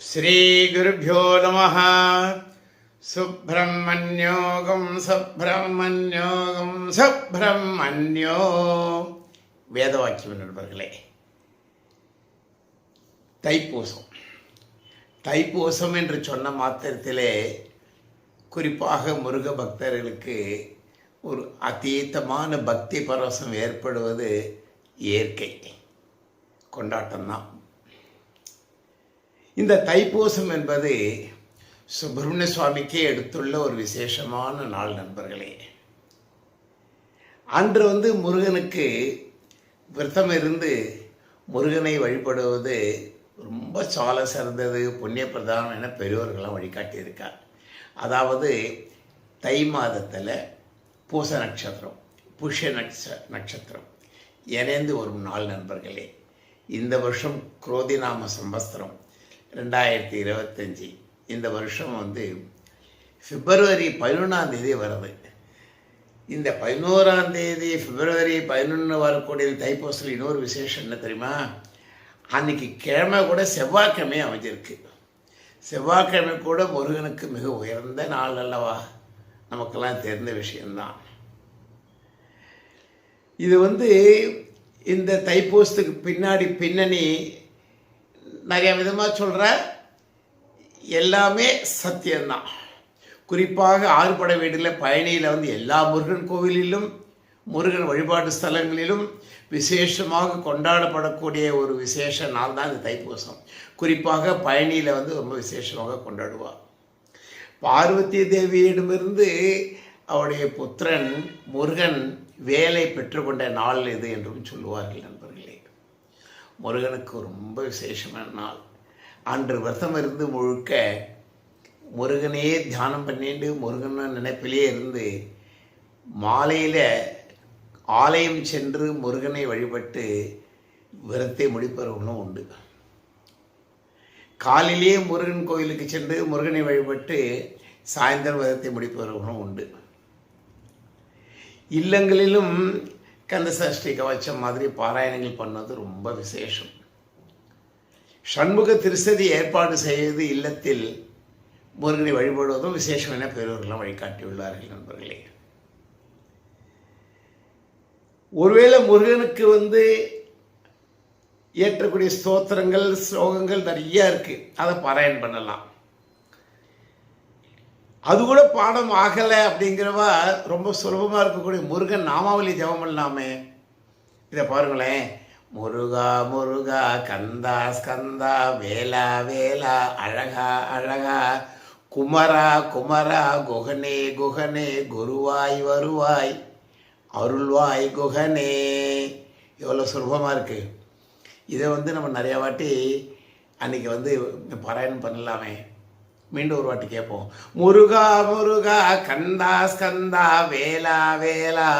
श्रीगुरुभ्यो नमः சுப்பிரமணியோகம் சுப்பிரமணியோகம் சுப்பிரமணியோ வேதவாக்கியம் நண்பர்களே தைப்பூசம் தைப்பூசம் என்று சொன்ன மாத்திரத்திலே குறிப்பாக முருக பக்தர்களுக்கு ஒரு அதீதமான பக்தி பரவசம் ஏற்படுவது இயற்கை கொண்டாட்டம்தான் இந்த தைப்பூசம் என்பது சுப்பிரமணிய சுவாமிக்கே எடுத்துள்ள ஒரு விசேஷமான நாள் நண்பர்களே. அன்று வந்து முருகனுக்கு விரதம் இருந்து முருகனை வழிபடுவது ரொம்ப சால சிறந்தது புண்ணிய பிரதானம் என பெரியோர்களாம் வழிகாட்டியிருக்கார். அதாவது தை மாதத்தில் பூச நட்சத்திரம் புஷ்ய நட்ச நட்சத்திரம் இணைந்து வரும் நாள் நண்பர்களே. இந்த வருஷம் குரோதிநாம சம்பஸ்திரம் ரெண்டாயிரத்தி இருபத்தஞ்சி. இந்த வருஷம் வந்து பிப்ரவரி பதினொன்றாம் தேதி வருது இந்த பதினோராம் தேதி பிப்ரவரி பதினொன்று வரக்கூடிய தைப்பூசத்தில் இன்னொரு விசேஷம் என்ன தெரியுமா? அன்னைக்கு கிழமை கூட செவ்வாய்க்கிழமை அமைஞ்சிருக்கு. செவ்வாய்க்கிழமை கூட முருகனுக்கு மிக உயர்ந்த நாள் அல்லவா? நமக்கெல்லாம் தெரிந்த விஷயம்தான். இது வந்து இந்த தைப்பூசத்துக்கு பின்னாடி பின்னணி நிறைய விதமாக சொல்கிற எல்லாமே சத்தியம்தான் குறிப்பாக ஆறுபட வீட்டில் பழனியில் வந்து எல்லா முருகன் கோவிலிலும் முருகன் வழிபாட்டு ஸ்தலங்களிலும் விசேஷமாக கொண்டாடப்படக்கூடிய ஒரு விசேஷ நாள் தான் இந்த தைப்பூசம். குறிப்பாக பழனியில் வந்து ரொம்ப விசேஷமாக கொண்டாடுவார் பார்வதி தேவியிடமிருந்து அவருடைய புத்திரன் முருகன் வேலை பெற்றுக்கொண்ட நாள் இது என்றும் சொல்லுவார்கள் நண்பர் முருகனுக்கு ரொம்ப விசேஷமான நாள். அன்று விரதம் இருந்து முழுக்க முருகனையே தியானம் பண்ணிட்டு முருகன் நினைப்பிலே இருந்து மாலையில் ஆலயம் சென்று முருகனை வழிபட்டு விரத்தை முடிப்பவர்களும் உண்டு. காலையிலேயே முருகன் கோயிலுக்கு சென்று முருகனை வழிபட்டு சாயந்தரம் விரத்தை முடிப்பவர்களும் உண்டு. இல்லங்களிலும் கந்தசஷ்டி கவச்சம் மாதிரி பாராயணங்கள் பண்ணது ரொம்ப விசேஷம். சண்முக திருசதி ஏற்பாடு செய்வது இல்லத்தில் முருகனை வழிபடுவதும் விசேஷம் என பெரியவர்களாம் வழிகாட்டியுள்ளார்கள் நண்பர்களே. ஒருவேளை முருகனுக்கு வந்து ஏற்றக்கூடிய ஸ்தோத்திரங்கள் ஸ்லோகங்கள் நிறைய இருக்கு. அதை பாராயணம் பண்ணலாம். அது கூட பாடம் ஆகலை அப்படிங்கிறவா ரொம்ப சுலபமாக இருக்கக்கூடிய முருகன் நாமாவளி ஜபம் பண்ணலாமே. இதை பாருங்களேன். முருகா முருகா கந்தா ஸ்கந்தா வேலா வேலா அழகா அழகா குமரா குமரா குகனே குகனே குருவாய் வருவாய் அருள்வாய் குகனே. எவ்வளோ சுலபமாக இருக்குது இதை வந்து நம்ம நிறையா வாட்டி அன்றைக்கி வந்து பாராயணம் பண்ணலாமே. மீண்டும் ஒரு வாட்டி கேட்போம். முருகா முருகா கந்தா ஸ்கந்தா வேலா வேலா.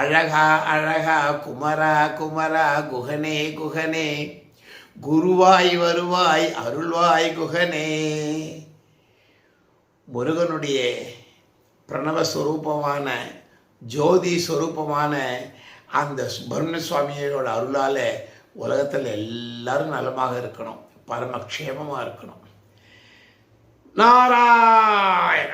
அழகா அழகா குமரா குமரா குகனே குகனே. குருவாய் வருவாய் அருள்வாய் குகனே. முருகனுடைய பிரணவ ஸ்வரூபமான ஜோதி ஸ்வரூபமான அந்த சுப்பிரமணிய சுவாமியோட அருளால் உலகத்தில் எல்லாரும் நலமாக இருக்கணும். பரமக்ஷேமமாக இருக்கணும். നാരായണ